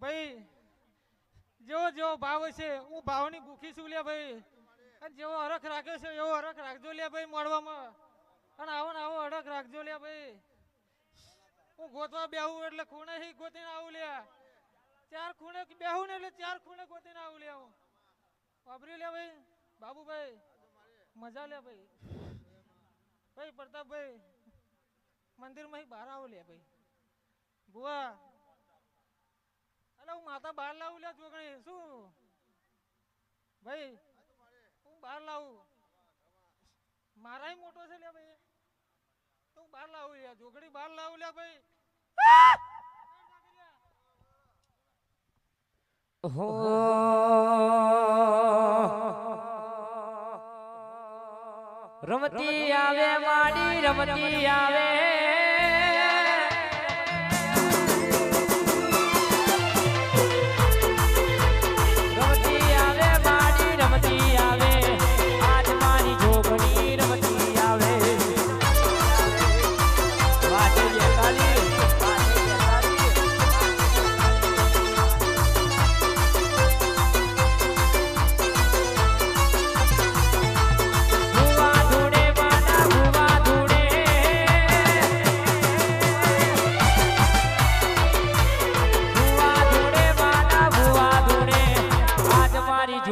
ભાઈ, જેવો જેવો ભાવ છે હું ભાવની ભૂખી છું લે ભાઈ. અને જેવો અરખ રાખ્યો છે, એવો અરખ રાખજો લે ભાઈ મળવામાં. અને આવો ને આવો અડક રાખજો લે ભાઈ. હું ગોતવા બેહું એટલે ખૂણે હી ગોતીને આવું લે ચાર ખૂણે બેહું ને એટલે ચાર ખૂણે ગોતીને આવું લે હું. વાપરી લે ભાઈ? બાબુભાઈ મજા લે ભાઈ. ભાઈ પ્રતાપભાઈ મંદિરમાં બહાર આવો લે ભાઈ. બુઆ અલે હું માતા બહાર લાવું લે જોગણી શું? ભાઈ હું બહાર લાવું. મારા મોટો છે લે ભાઈ. તો હું બહાર લાવું લે જોગણી બહાર લાવું લે ભાઈ. હો રમતી આવે માડી રમતી આવે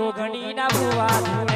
મારી જોગણીના ભુવા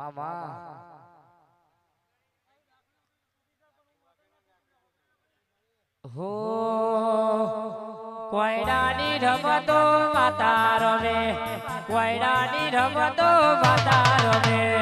મામા. હો કોયડાની રમતો માતા રમે. કોયડાની રમતો માતા રમે.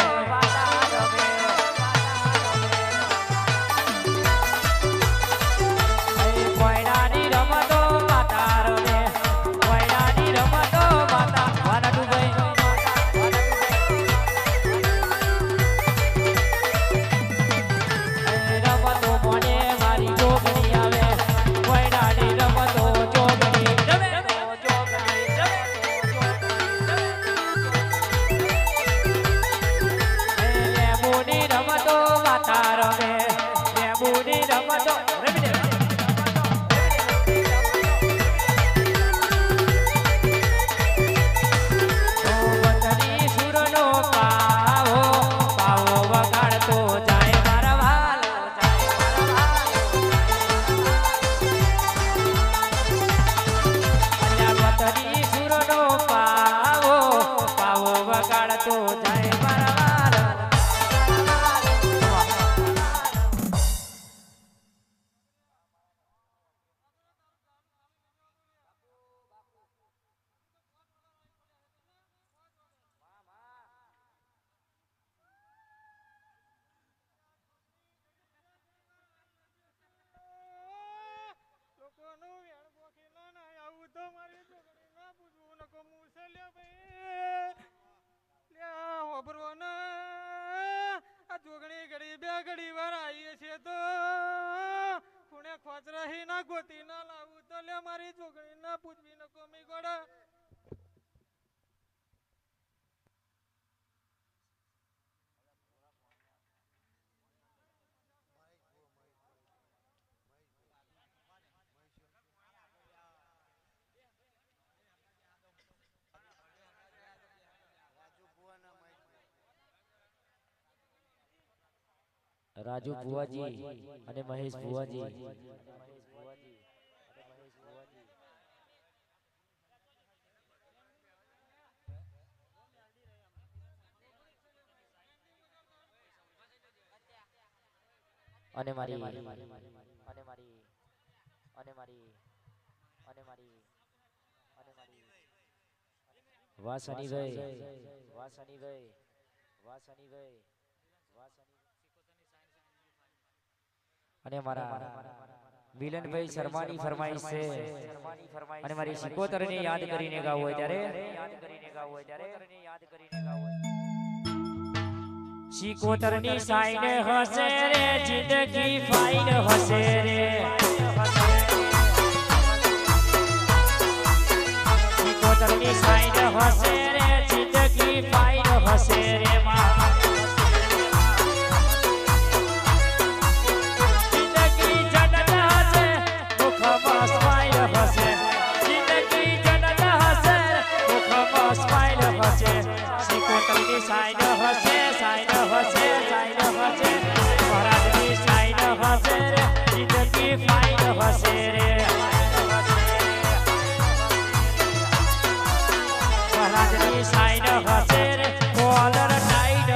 મારી ના આ જોગણી ઘડી બે ઘડી વાર આવીએ છીએ તો ખૂણે ખોચરાહી ના ગોતી ના લાવું તો લે મારી જોગણી ના પૂછવી નકો મી ગોડા. રાજુ ભુવાજી અને મહેશ ભુવાજી અને મારી અને મારી અને મારી અને મારી અને મારી વાહ સનીભાઈ વાહ સનીભાઈ વાહ સનીભાઈ વાહ સની અને મારા મિલનભાઈ શર્માની ફરમાઈશ છે. અને મારી સિકોતરને યાદ કરીને ગાવું હોય ત્યારે. યાદ કરીને ગાવું હોય ત્યારે યાદ કરીને ગાવું હોય શિકોતરની સાઈડ હશે રે, જિંદગી ફાઈન હશે રે. શિકોતરની સાઈડ હશે રે, જિંદગી ફાઈન હશે રે માં ફાઈન હશે રે મહારાજની સાઈડ હશે રે કોલર ટાઈટ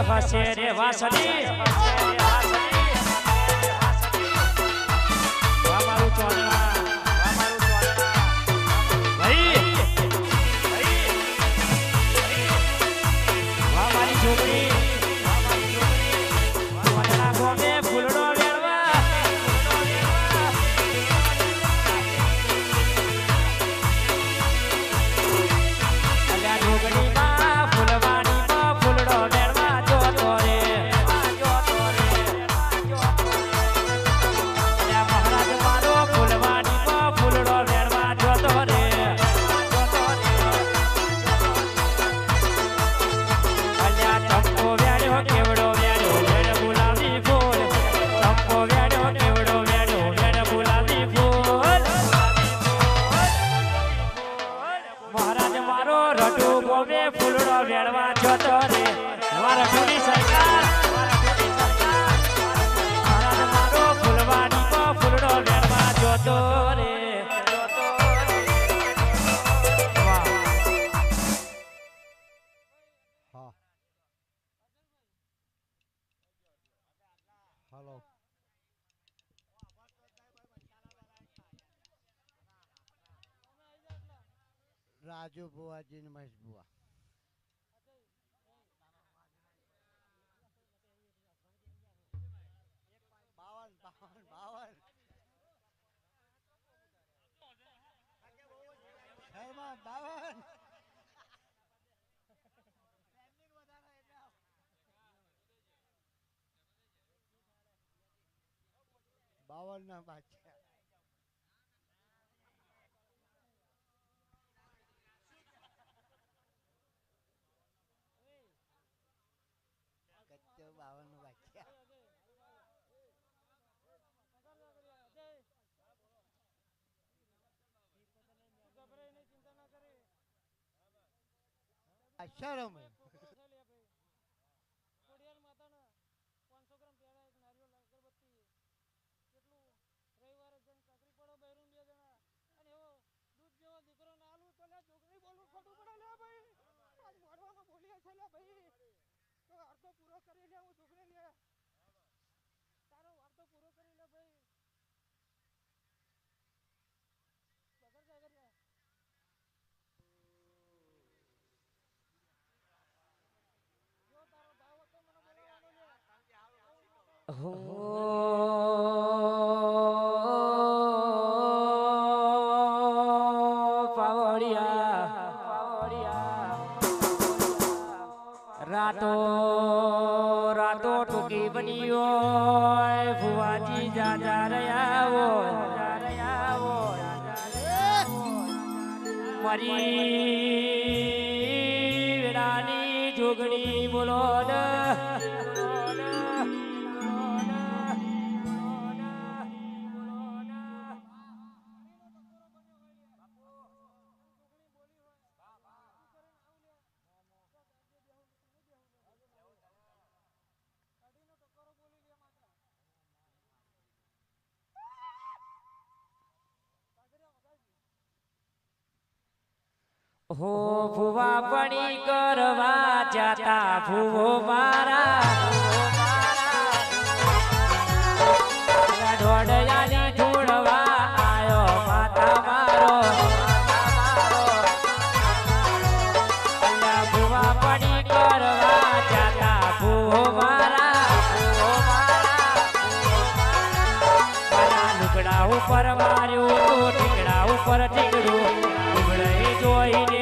છોકરી રાજુ બુવાજી ને બાવન ના બાદશાહ બાદશાહ રમે ખોડિયાર માતાના પાંચસો ગ્રામ પેડા, એક નારિયેળ અગરબત્તી, કેટલું? રવિવારે કાકરી પડો, બહેરું બે જણા. અને એવો દૂધ જેવો દીકરો ના આલું છોકરી બોલું, ખોટું પડે ભાઈ. બોલીએ છે, લે ભાઈ. પૂરો કરી લે, હું છોકરી લે તારો વાર્તો પૂરો કરી લે ભાઈ બગર કાગર લે જો તારો ભાવ હતો મને બોલાવવાનો લે હો પાવડિયા પાવડિયા રાતો રાતો ટૂંકી બની હોય ફુવાજી જાજા રહ્યા હોય. મારી હો ભુવા પડી કરવા જાતા ભુવો મારા. ઢોડયાની આયો માતા મારો. કરવા જાતા ભુવો મારા. લુગડા ઉપર માર્યું ટીકડા ઉપર ટીકડું. લુગડે જોઈને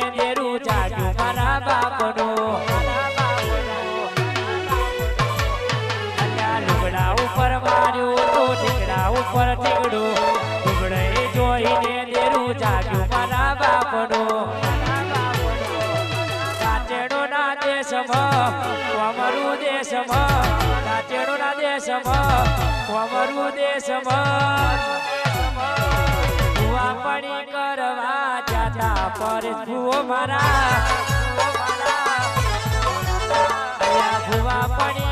દેશમાં કોમરું દેશમાં કાચેડોના દેશમાં કોમરું દેશમાં. ભૂવાપણી કરવા જાતા પર ભૂવો મારા. ભૂવાપણી